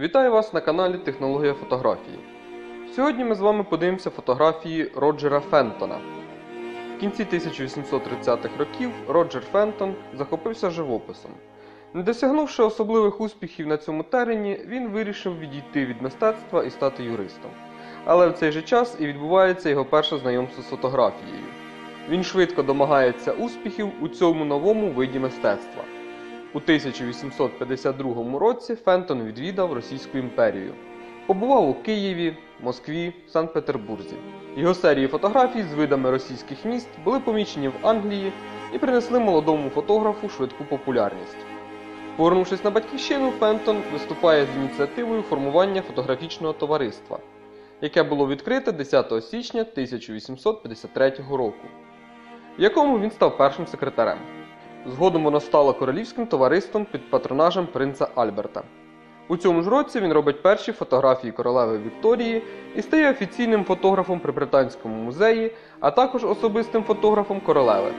Вітаю вас на каналі Технологія фотографії. Сьогодні ми з вами подивимося фотографії Роджера Фентона. В кінці 1830-х років Роджер Фентон захопився живописом. Не досягнувши особливих успіхів на цьому терені, він вирішив відійти від мистецтва і стати юристом. Але в цей же час і відбувається його перше знайомство з фотографією. Він швидко домагається успіхів у цьому новому виді мистецтва. У 1852 році Фентон відвідав Російську імперію. Побував у Києві, Москві, Санкт-Петербурзі. Його серії фотографій з видами російських міст були помічені в Англії і принесли молодому фотографу швидку популярність. Повернувшись на батьківщину, Фентон виступає з ініціативою формування фотографічного товариства, яке було відкрите 10 січня 1853 року, в якому він став першим секретарем. Згодом воно стало королівським товариством під патронажем принца Альберта. У цьому ж році він робить перші фотографії королеви Вікторії і стає офіційним фотографом при Британському музеї, а також особистим фотографом королеви.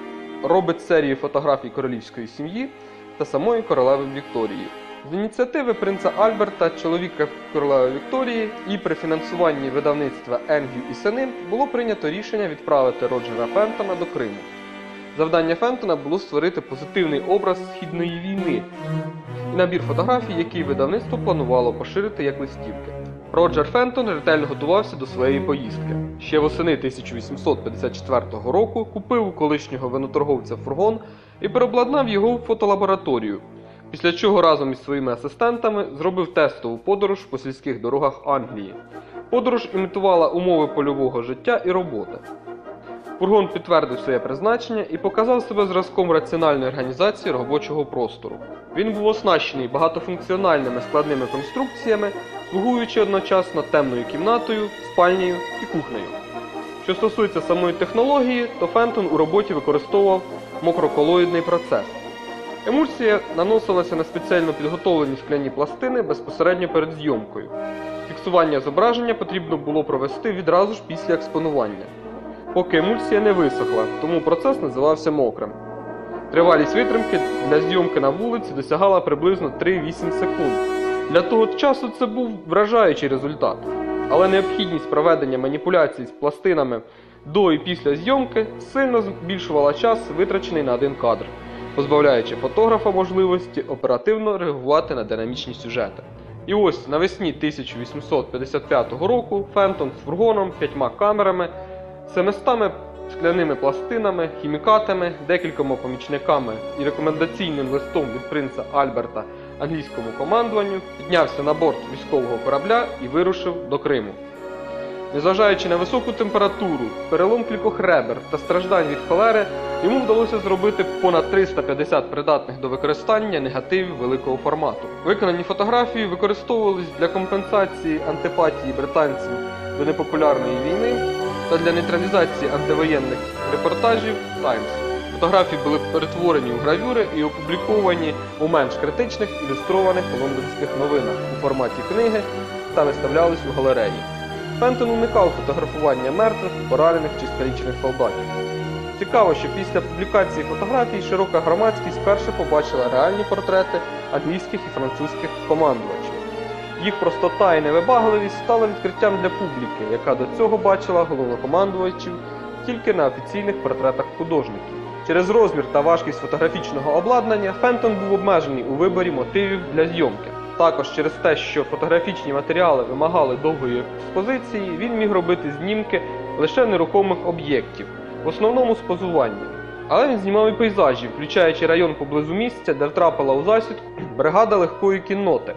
Робить серії фотографій королівської сім'ї та самої королеви Вікторії. З ініціативи принца Альберта, чоловіка королеви Вікторії, і при фінансуванні видавництва Енгів і сини було прийнято рішення відправити Роджера Фентона до Криму. Завдання Фентона було створити позитивний образ східної війни і набір фотографій, який видавництво планувало поширити як листівки. Роджер Фентон ретельно готувався до своєї поїздки. Ще восени 1854 року купив у колишнього виноторговця фургон і переобладнав його в фотолабораторію. Після чого разом із своїми асистентами зробив тестову подорож по сільських дорогах Англії. Подорож імітувала умови польового життя і роботи. Фургон підтвердив своє призначення і показав себе зразком раціональної організації робочого простору. Він був оснащений багатофункціональними складними конструкціями, слугуючи одночасно темною кімнатою, спальнею і кухнею. Що стосується самої технології, то Фентон у роботі використовував мокроколоїдний процес. Емульсія наносилася на спеціально підготовлені скляні пластини безпосередньо перед зйомкою. Фіксування зображення потрібно було провести відразу ж після експонування поки емульсія не висохла, тому процес називався мокрим. Тривалість витримки для зйомки на вулиці досягала приблизно 3-8 секунд. Для того часу це був вражаючий результат, але необхідність проведення маніпуляцій з пластинами до і після зйомки сильно збільшувала час, витрачений на один кадр, позбавляючи фотографа можливості оперативно реагувати на динамічні сюжети. І ось навесні 1855 року Фентон з фургоном, п'ятьма камерами 700 скляними пластинами, хімікатами, декількома помічниками і рекомендаційним листом від принца Альберта англійському командуванню піднявся на борт військового корабля і вирушив до Криму. Незважаючи на високу температуру, перелом кількох ребер та страждань від холери, йому вдалося зробити понад 350 придатних до використання негативів великого формату. Виконані фотографії використовувались для компенсації антипатії британців до непопулярної війни та для нейтралізації антивоєнних репортажів Times. Фотографії були перетворені у гравюри і опубліковані у менш критичних ілюстрованих лондонських новинах у форматі книги та виставлялись у галереї. Фентон уникав фотографування мертвих, поранених чи скалічених солдатів. Цікаво, що після публікації фотографій широка громадськість вперше побачила реальні портрети англійських і французьких командувачів. Їх простота і невибагливість стали відкриттям для публіки, яка до цього бачила головнокомандувачів тільки на офіційних портретах художників. Через розмір та важкість фотографічного обладнання Фентон був обмежений у виборі мотивів для зйомки. Також через те, що фотографічні матеріали вимагали довгої експозиції, він міг робити знімки лише нерухомих об'єктів, в основному з позування. Але він знімав і пейзажі, включаючи район поблизу місця, де втрапила у засідку бригада легкої кінноти.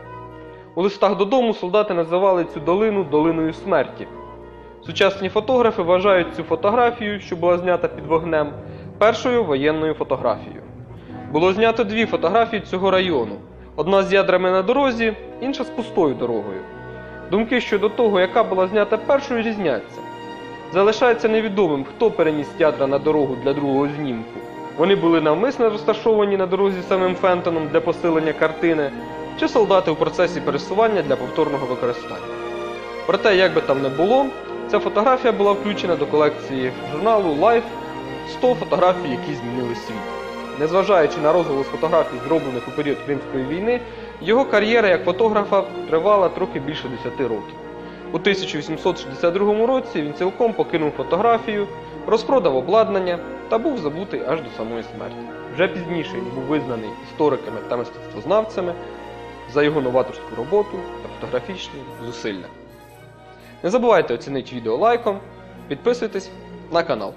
У листах додому солдати називали цю долину долиною смерті. Сучасні фотографи вважають цю фотографію, що була знята під вогнем, першою воєнною фотографією. Було знято дві фотографії цього району: одна з ядрами на дорозі, інша з пустою дорогою. Думки щодо того, яка була знята першою, різняться. Залишається невідомим, хто переніс ядра на дорогу для другого знімку. Вони були навмисно розташовані на дорозі самим Фентоном для посилення картини, чи солдати у процесі пересування для повторного використання. Проте, як би там не було, ця фотографія була включена до колекції журналу Life 100 фотографій, які змінили світ. Незважаючи на розголос фотографій, зроблених у період Кримської війни, його кар'єра як фотографа тривала трохи більше 10 років. У 1862 році він цілком покинув фотографію, розпродав обладнання та був забутий аж до самої смерті. Вже пізніше він був визнаний істориками та мистецтвознавцями за його новаторську роботу та фотографічні зусилля. Не забувайте оцінити відео лайком, підписуйтесь на канал.